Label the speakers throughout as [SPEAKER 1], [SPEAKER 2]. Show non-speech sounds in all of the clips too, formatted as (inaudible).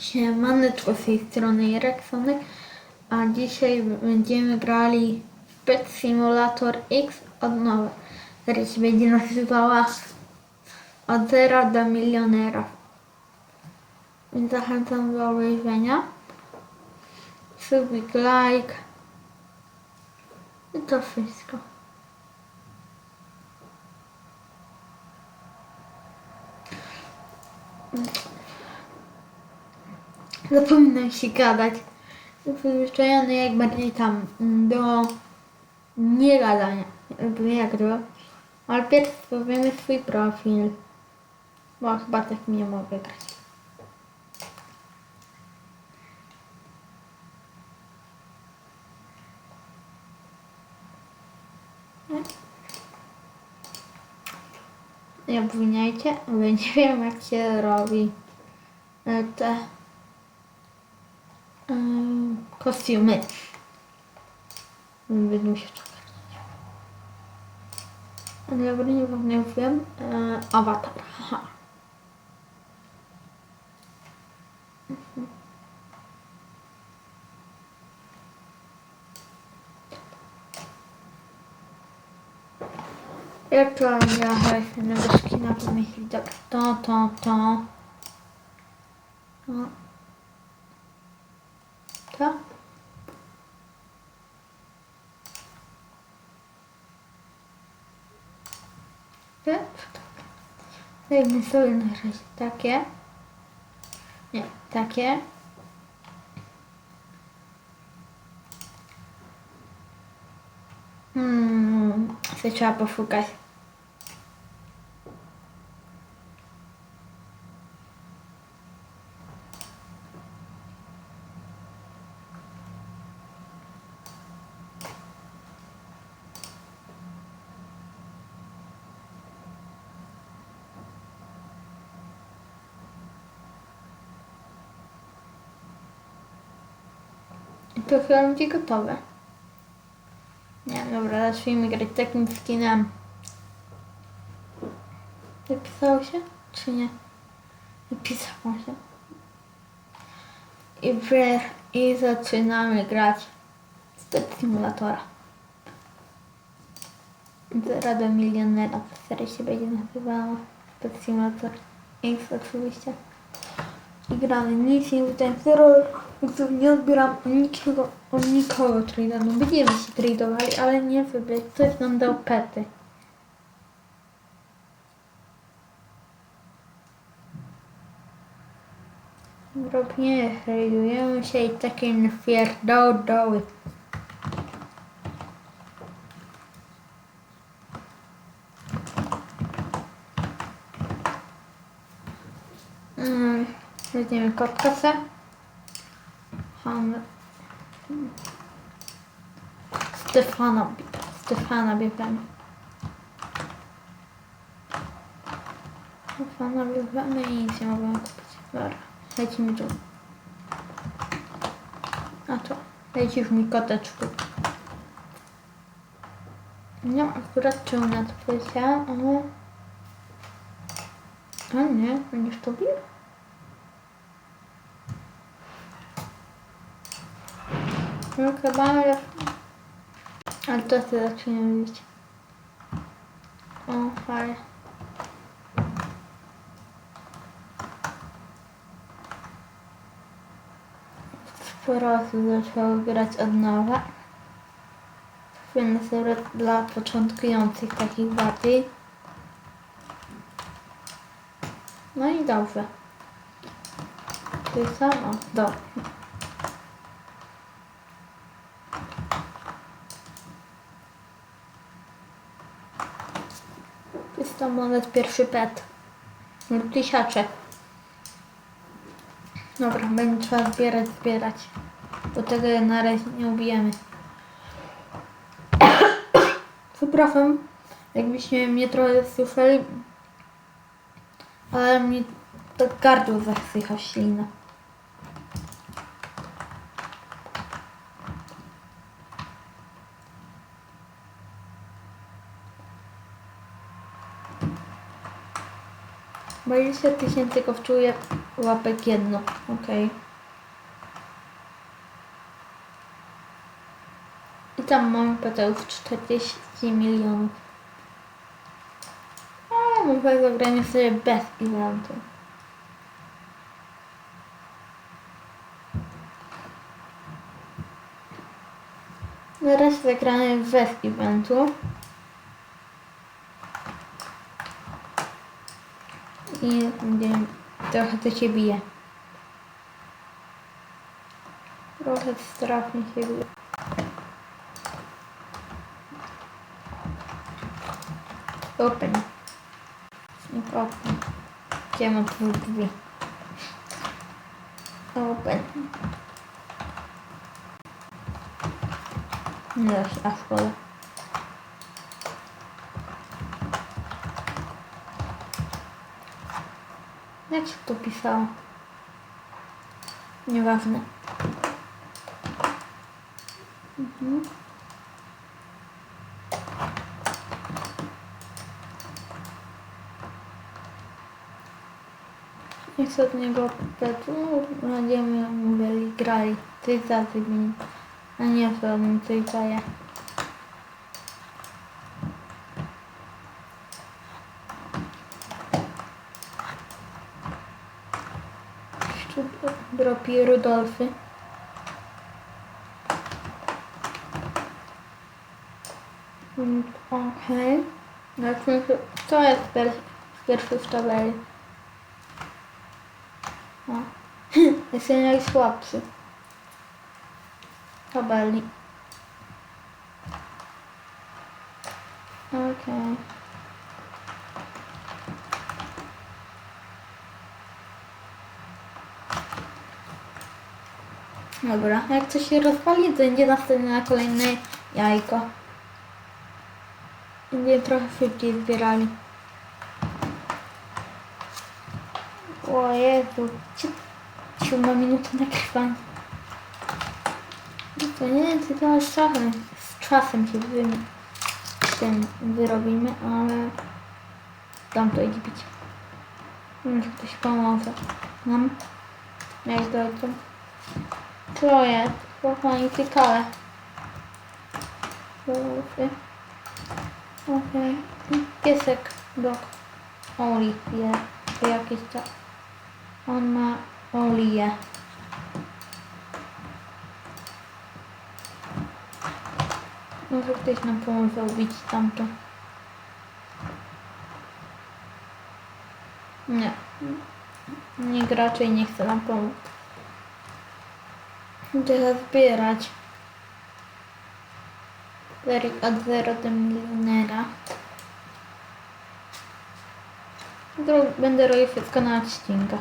[SPEAKER 1] Siemaneczko z tej strony Ireksonek, a dzisiaj będziemy grali Pet Simulator X od nowa, która się będzie nazywała Od zera do milionera. Więc zachęcam do obejrzenia. Subik, like. I to wszystko. Zapominam się gadać. Przyzwyczajony jak bardziej tam do nie gadania. Jak to. Ale pierw powiemy swój profil. Bo chyba tak nie mogę grać. Nie obwiniajcie, bo nie wiem jak się robi e, te kostiumy. Będę się czekać. Ale ja nie wiem. E, awatar. Haha. Mhm. Jak to ja jednego skina pomyśli? Dobra, to, to, to. To. To. Tak? Dajmy sobie na razie takie. Nie, takie. Hmm, sobie trzeba poszukać. To chyba będzie gotowe. Nie, dobra, zacznijmy grać takim skinem. Wypisało się? Czy nie? Wypisało się. I, wy, i zaczynamy grać z Pet Simulatora. Zera do milionera, seria się będzie nazywała Pet Simulator X oczywiście. I gramy nic nie zero, więc nie odbieram od nikogo, od nikogo trade'a. No będziemy się trade'owali, ale nie wybrać. Ktoś nam dał pety. Rob nie trade'ujemy się i takie doły. Weźmiemy kotkasę. Han... Stefana, Stefana bierzemy. Stefana bierzemy i nic nie mogę kupić. Dobra, lecimy tu. A to, lecisz mi koteczku. No, akurat czemu na to powiedziałam, ale... A nie, będziesz to bił? No chyba, ale... To ty zaczyna mówić. O, fajnie. Sporo osób zaczęło grać od nowa. Fajny serwer dla początkujących takich bardziej. No i dobrze. Ty samo. Dobrze. Jest to monet pierwszy pet. Lub tysiaczek. Dobra, będzie trzeba zbierać, zbierać. Do tego na razie nie ubijemy. (coughs) Przepraszam, jakbyście mnie trochę słyszeli, ale mi tak gardło zasycha ślina. Dwadzieścia tysięcy kosztuje łapek jedno. Okej. I tam mamy petełów 40 milionów. A, może zagrajmy sobie bez eventu. Zaraz zagramy bez eventu. Trochę strasznie się bije. Open. I open. Gdzie mam tu drzwi? Open. Nie da się, a szkoda. Jak się to pisało? Nieważne. Mhm. Od niego petu, będziemy mówili, grali. Ty za tymi, a nie co on mi Mm, Okej. Okay. Co jest pierwszy w tabeli? O. (laughs) Jest najsłabszy. Tabeli. Okej. Dobra, jak coś się rozpali, to będzie następne na kolejne jajko. Będziemy trochę szybciej zbierali. O Jezu, siódma minuta nagrywania. No to nie to z czasem, z czasem się wy, ten wyrobimy, ale dam to iść bić. Może ktoś pomoże nam. Jak dojdą. To jest, kochani, ciekawe. Proszę. Okej. Piesek dog. Oli je. To jakiś czas. On ma oliję. Może ktoś nam pomoże ubić tamto. Nie. Nikt raczej nie chce nam pomóc. Teraz zbierać. Erik od zero do milionera. Będę robił wszystko na odcinkach.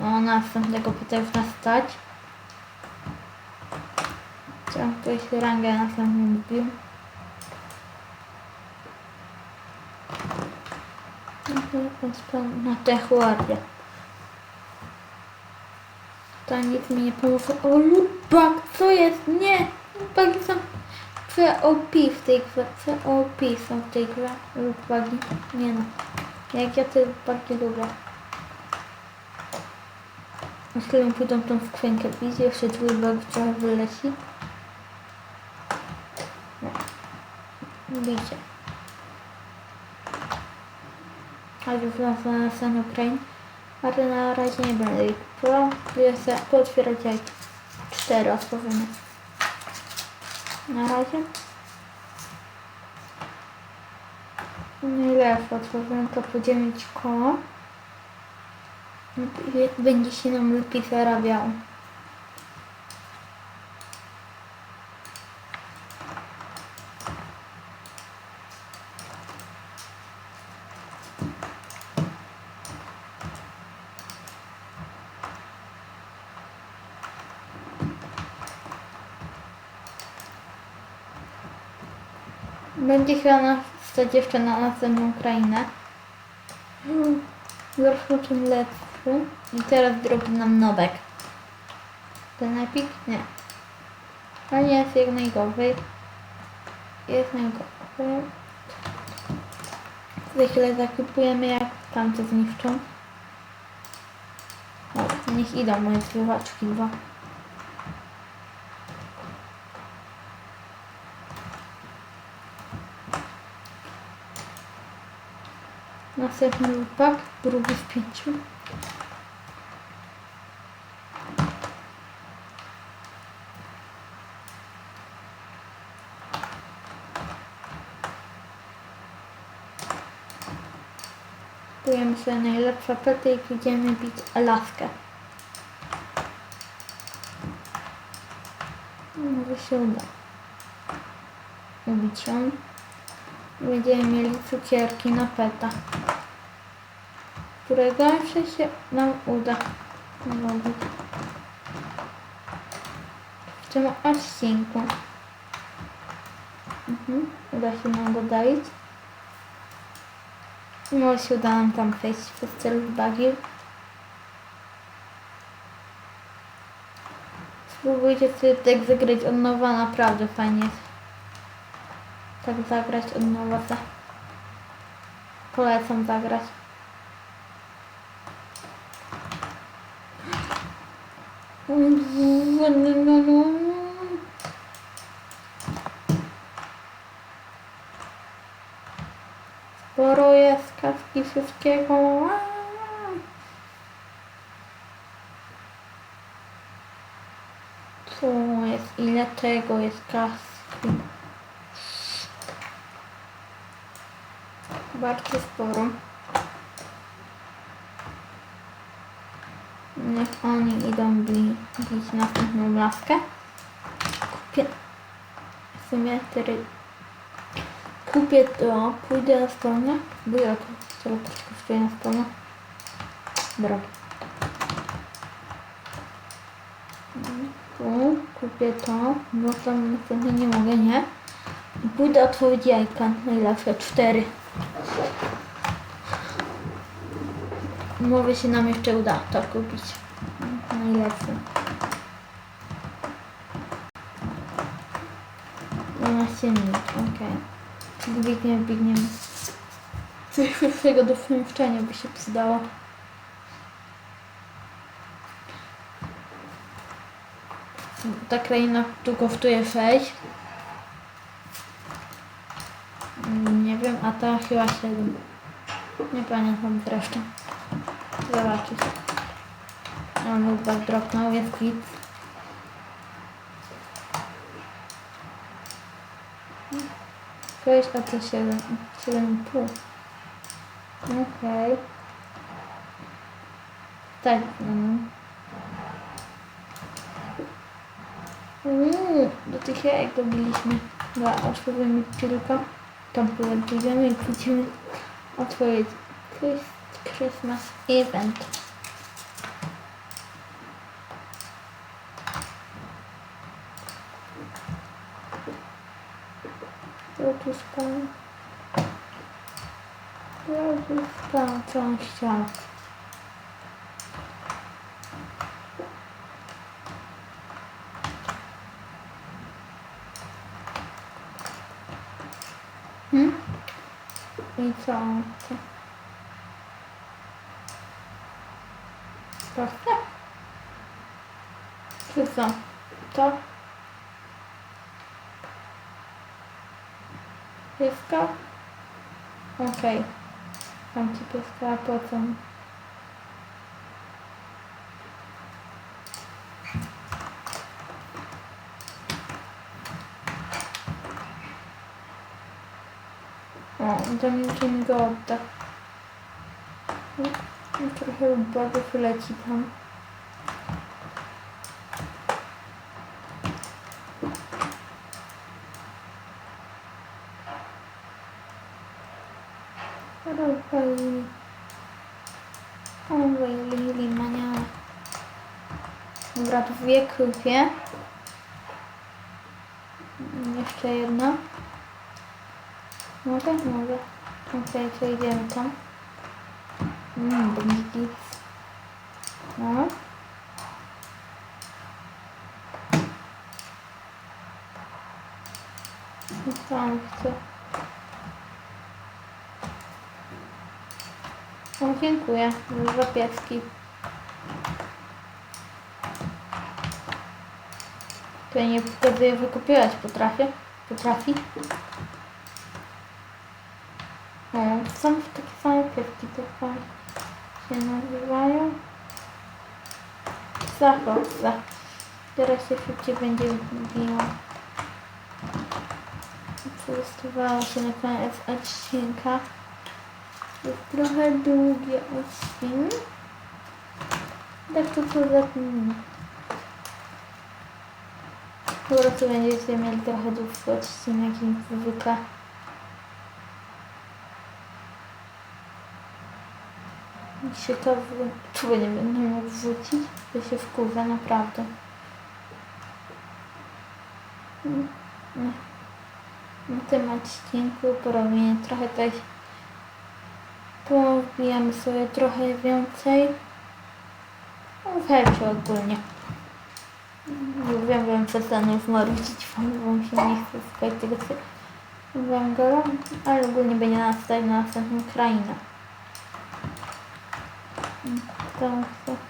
[SPEAKER 1] O, następnego potem już nas stać. Chciałam ktoś rangę następną wbił. No to jest plan Na tę chłopie. To nic mi nie pomoże. O, lubak, co jest? Nie! Lubaki są COP w tej grze. COP są w tej grze. Lubaki. Nie no. Jak ja te lubaki lubię. Jeśli pójdą tą skrzynkę pić, jeszcze twój bug trochę wyleci. No. Widzicie. A już nas na sen Ukraiń. Ale na razie nie będę ich Chcę pootwierać jak cztery otworzymy. Na razie. Najlepsze otworzymy to po 9 koło. I Będzie się nam lepiej zarabiało. Będzie chyba nas stać jeszcze na następną krainę. Gorszy czym lepszy. I teraz drobi nam nowek. Ten epik? Nie. A nie jest jak najgorzej. Jest najgorzej. Za chwilę zakupujemy jak tamte zniszczą. No, niech idą moje zbywaczki dwa. Następny lupak, drugi z pięciu. Kupujemy sobie najlepsze pety i idziemy bić Alaskę. Może się uda. Ubić ją. Będziemy mieli cukierki na peta. Którego zawsze się nam uda zrobić. W tym odcinku. Mhm. Uda się nam go dać. Może się uda nam tam przejść przez cel bagił. Spróbujcie sobie tak zagrać od nowa, naprawdę fajnie jest. Tak zagrać od nowa. Polecam zagrać. Sporo jest kaski wszystkiego. Co jest? Ile tego jest kaski? Bardzo sporo. Niech oni idą bi- bić następną laskę. Kupię w sumie tery... Kupię to, pójdę na stronę, bo ja to tyle kosztuje na stronę. Drogie. Tu kupię to, bo tam następnie nie mogę, nie? I pójdę otworzyć jajka, najlepsze cztery. Może się nam jeszcze uda to kupić. Najlepsze. 12 minut, okej. Biegniemy, biegniemy. Coś szybszego do przemieszczenia by się przydało. Ta kraina tu kosztuje 6. Nie wiem, a ta chyba 7. Nie pamiętam zresztą. Zobaczyć. On chyba dropnął, jest kwit. Sześć, a to siedem. Siedem i pół. Okej. Tak, no. Uuu, do tych jajek dobiliśmy. Dobra, otworzymy tylko. Tam pójdziemy i pójdziemy otworzyć Chris- Christmas event. Tu spałem. Ja tu spałem całą ścianę. Hmm? I co? co? Proste? Czy co? To? Pieska? Okej. Tam ci pieska, a potem... O, Dominiczyn go odda. No, Trochę bogów leci tam. Rozwalili. Rozwalili maniała. Dobra, dwie krupie. Jeszcze jedna. Mogę? Mogę. Okej, to idziemy tam. Mmm, będzie git. No. I dziękuję za pieski. To nie pokazuję wykopiować potrafię. Potrafi. O, to są takie same pieski, tylko się nazywają. Zachosa. Teraz się szybciej będzie biła. Zostawało się na koniec odcinka. Trochę długi odcinek. Tak to za... Po prostu będziecie mieli trochę dłuższy odcinek niż zwykle. W... Tu nie będę mógł wrzucić, to się wkurza naprawdę. Na tym odcinku porobimy trochę tutaj Powbijamy sobie trochę więcej. No, Wejdzie ogólnie. Wiem, wiem, przestanę już marudzić wam, się nie chce słuchać tego węgla, ale ogólnie będzie nastawić na następną krainę. To chcę.